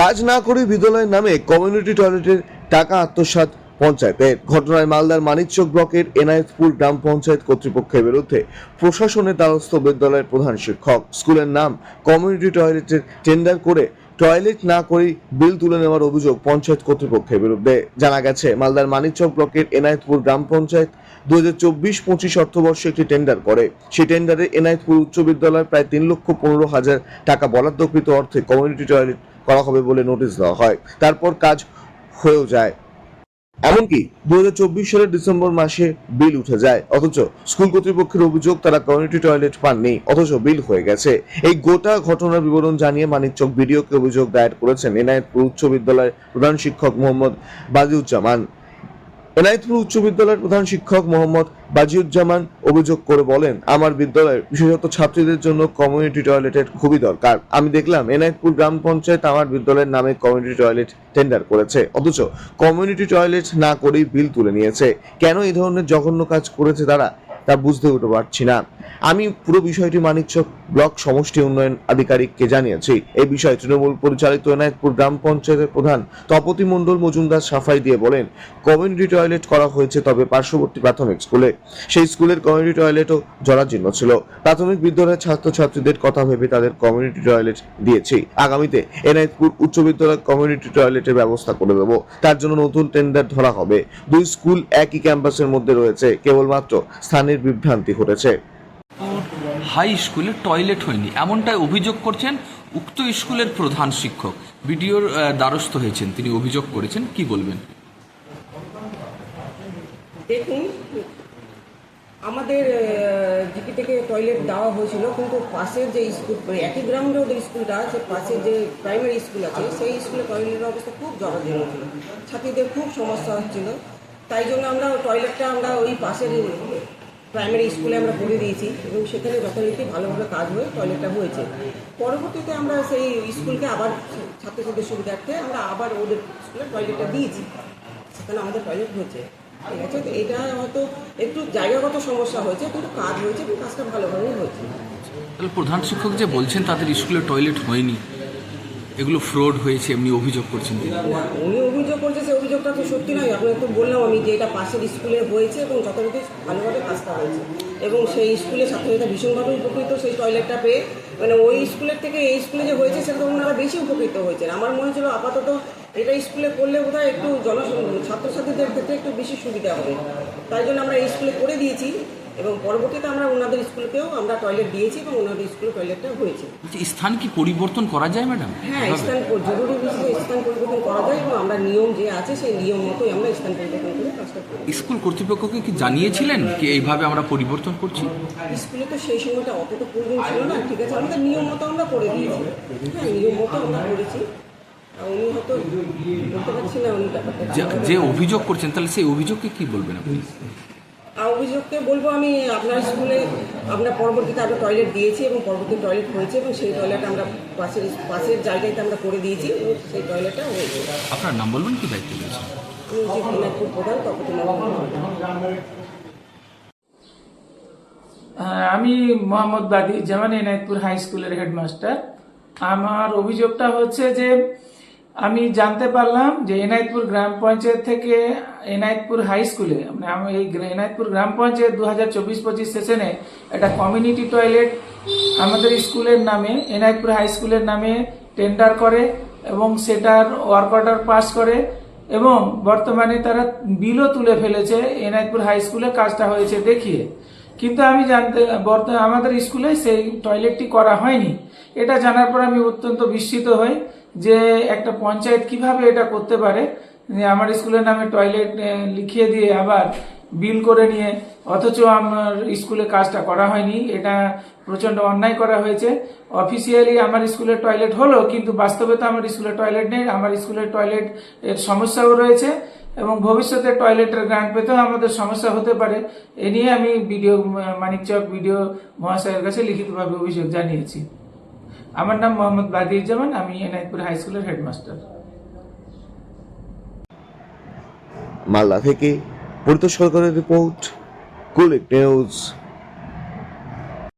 কাজ না করে বিদ্যালয়ের নামে কমিউনিটি টয়লেটের টাকা আত্মসাৎ পঞ্চায়েতের ঘটনায় মালদার মানিকচক ব্লকের এনায়েতপুর গ্রাম পঞ্চায়েত কর্তৃপক্ষের বিরুদ্ধে প্রশাসনের দ্বারস্থ বিদ্যালয়ের প্রধান শিক্ষক। স্কুলের নাম কমিউনিটি টয়লেটের টেন্ডার করে টয়লেট না করেই বিল তুলে নেওয়ার অভিযোগ পঞ্চায়েত কর্তৃপক্ষের বিরুদ্ধে। জানা গেছে, মালদার মানিকচক ব্লকের এনায়েতপুর গ্রাম পঞ্চায়েত দু হাজার চব্বিশ পঁচিশ অর্থবর্ষে একটি টেন্ডার করে। সেই টেন্ডারে এনায়েতপুর উচ্চ বিদ্যালয়ের প্রায় তিন লক্ষ পনেরো হাজার টাকা বরাদ্দকৃত অর্থে কমিউনিটি টয়লেট করা হবে বলে নোটিশ দেওয়া হয়। তারপর কাজ হয়েও যায়। এমনকি দু সালের ডিসেম্বর মাসে বিল উঠে যায়। অথচ স্কুল কর্তৃপক্ষের অভিযোগ, তারা কমিউনিটি টয়লেট পাননি, অথচ বিল হয়ে গেছে। এই গোটা ঘটনার বিবরণ জানিয়ে মানিকচক বিডিওকে অভিযোগ দায়ের করেছেন এনায়েতপুর উচ্চ বিদ্যালয়ের প্রধান শিক্ষক মোহাম্মদ বাজিউজ্জামান। এনায়েতপুর উচ্চ বিদ্যালয়ের প্রধান শিক্ষক মোহাম্মদ বাজিউজ্জামান অভিযোগ করে বলেন, আমার বিদ্যালয়ের বিশেষত ছাত্রীদের জন্য কমিউনিটি টয়লেটের খুবই দরকার। আমি দেখলাম এনায়েতপুর গ্রাম পঞ্চায়েত আমার বিদ্যালয়ের নামে কমিউনিটি টয়লেট টেন্ডার করেছে। অথচ কমিউনিটি টয়লেট না করেই বিল তুলে নিয়েছে। কেন এই ধরনের জঘন্য কাজ করেছে তারা? তা বুঝতে উঠতে পারছি না। আমি পুরো বিষয়টি মানিকচক ব্লক সমষ্টি উন্নয়ন আধিকারিককে জানিয়েছি। এই বিষয়ে তৃণমূল পরিচালিত এনায়তপুর গ্রাম পঞ্চায়েতের প্রধান তপতি মণ্ডল মজুমদার সাফাই দিয়ে বলেন, কমিউনিটি টয়লেট করা হয়েছে তবে পার্শ্ববর্তী প্রাথমিক স্কুলে। সেই স্কুলের কমিউনিটি টয়লেটও জরাজীর্ণ ছিল। প্রাথমিক বিদ্যালয়ের ছাত্রছাত্রীদের কথা ভেবে তাদের কমিউনিটি টয়লেট দিয়েছি। আগামীতে এনায়তপুর উচ্চ বিদ্যালয় কমিউনিটি টয়লেটের ব্যবস্থা করে দেবো। তার জন্য নতুন টেন্ডার ধরা হবে। দুই স্কুল একই ক্যাম্পাসের মধ্যে রয়েছে। কেবলমাত্র স্থানের বিভ্রান্তি ঘটেছে। হাই স্কুলে টয়লেট হয়নি এমনটাই অভিযোগ করছেন উক্ত স্কুলের প্রধান শিক্ষক। বিডিওর দ্বারস্থ হয়েছেন তিনি অভিযোগ করেছেন কি বলবেন? দেখুন আমাদের জিপি থেকে টয়লেট দেওয়া হয়েছিল কিন্তু পাশের যে স্কুল মানে একই গ্রাউন্ডে ওদের স্কুলটা আছে পাশের যে প্রাইমারি স্কুল আছে সেই স্কুলে টয়লেটের অবস্থা খুব জরাজীর্ণ ছিল। ছাত্রীদের খুব সমস্যা হচ্ছিল। তাই জন্য আমরা টয়লেটটা আমরা ওই পাশের প্রাইমারি স্কুলে আমরা করে দিয়েছি এবং সেখানে যথারীতি ভালোভাবে কাজ হয়ে টয়লেটটা হয়েছে। পরবর্তীতে আমরা সেই স্কুলকে আবার ছাত্রছাত্রীদের সুবিধার্থে আমরা আবার ওদের স্কুলে টয়লেটটা দিয়েছি। সেখানে আমাদের টয়লেট হয়েছে। ঠিক আছে? তো এটা হয়তো একটু জায়গাগত সমস্যা হয়েছে, কিন্তু কাজ হয়েছে এবং কাজটা ভালোভাবেই হয়েছে। প্রধান শিক্ষক যে বলছেন, তাদের স্কুলে টয়লেট হয়নি। এগুলো ফ্রড হয়েছে এমনি অভিযোগ করছেন উনি অভিযোগ করছে সেই অভিযোগটা তো সত্যি নয়। আপনাকে তো বললাম আমি যে এটা পাশের স্কুলে হয়েছে এবং যথারীতি ভালোভাবে কাজটা হয়েছে। এবং সেই স্কুলে ছাত্রছাত্রীরা ভীষণভাবে উপকৃত, সেই টয়লেটটা পেয়ে। মানে ওই স্কুলের থেকে এই স্কুলে যে হয়েছে, সেটা তো ওনারা বেশি উপকৃত হয়েছেন আমার মনে হচ্ছিল আপাতত এটা স্কুলে করলে বোধহয় একটু জন ছাত্রছাত্রীদের ক্ষেত্রে একটু বেশি সুবিধা হবে। তাই জন্য আমরা এই স্কুলে করে দিয়েছি। এবং পরবর্তীতে আমরা ওনাদের স্কুলকেও আমরা টয়লেট দিয়েছি এবং ওনাদের স্কুলে টয়লেটটা হয়েছে। স্থান কি পরিবর্তন করা যায় ম্যাডাম হ্যাঁ স্থান জরুরি বিষয়ে স্থান পরিবর্তন করা যায় এবং আমরা নিয়ম যে আছে সেই নিয়ম মতোই আমরা স্থান পরিবর্তন করে কাজটা করি। স্কুল কর্তৃপক্ষকে কি জানিয়েছিলেন কি এইভাবে আমরা পরিবর্তন করছি? স্কুলে তো সেই সময়টা অতটা প্রয়োজন ছিল না ঠিক আছে আমাদের নিয়ম মতো আমরা করে দিয়েছি। হ্যাঁ নিয়ম মতো আমরা করেছি। যে- অভিযোগ করছেন তাহলে সেই অভিযোগকে কি বলবেন আপনি? অভিযোগকে বলব আমি আপনার স্কুলে আমরা পরবর্তীতে আমরা টয়লেট দিয়েছি এবং পরবর্তী টয়লেট হয়েছে এবং সেই টয়লেট আমরা পাশের পাশের জায়গাতে আমরা করে দিয়েছি সেই টয়লেটটা হয়েছে আপনার নাম বলবেন? কি দায়িত্ব রয়েছে? আমি দিনাজপুর প্রধান হ্যাঁ, আমি মোহাম্মদ বাদি জামান এনায়তপুর হাই স্কুলের হেডমাস্টার। আমার অভিযোগটা হচ্ছে যে আমি জানতে পারলাম যে এনায়তপুর গ্রাম পঞ্চায়েত থেকে এনায়তপুর হাই স্কুলে মানে আমি এই এনায়তপুর গ্রাম পঞ্চায়েত দু হাজার চব্বিশ পঁচিশ সেশনে একটা কমিউনিটি টয়লেট আমাদের স্কুলের নামে, এনায়তপুর হাই স্কুলের নামে টেন্ডার করে এবং সেটার ওয়ার্ক অর্ডার পাস করে এবং বর্তমানে তারা বিলও তুলে ফেলেছে, এনায়তপুর হাই স্কুলে কাজটা হয়েছে দেখিয়ে। কিন্তু আমি জানতে বর্তমানে আমাদের স্কুলে সেই টয়লেটটি করা হয়নি। এটা জানার পর আমি অত্যন্ত বিস্মিত হই। যে একটা পঞ্চায়েত কীভাবে এটা করতে পারে আমার স্কুলের নামে টয়লেট লিখিয়ে দিয়ে আবার বিল করে নিয়ে, অথচ আমার স্কুলে কাজটা করা হয়নি, এটা প্রচণ্ড অন্যায় করা হয়েছে। অফিসিয়ালি আমার স্কুলের টয়লেট হলো, কিন্তু বাস্তবে তো আমার স্কুলের টয়লেট নেই, আমার স্কুলের টয়লেট এর সমস্যাও রয়েছে এবং ভবিষ্যতে টয়লেটের গ্রান্ট পেতেও আমাদের সমস্যা হতে পারে। এ নিয়ে আমি বিডিও মানিকচক বিডিও মহাশয়ের কাছে লিখিতভাবে অভিযোগ জানিয়েছি। আমার নাম মোহাম্মদ বাদিউজ্জামান, আমি এনায়তপুর হাই স্কুলের হেডমাস্টার। মালদা থেকে পূর্ত সরকারের রিপোর্ট, কুলিক নিউজ।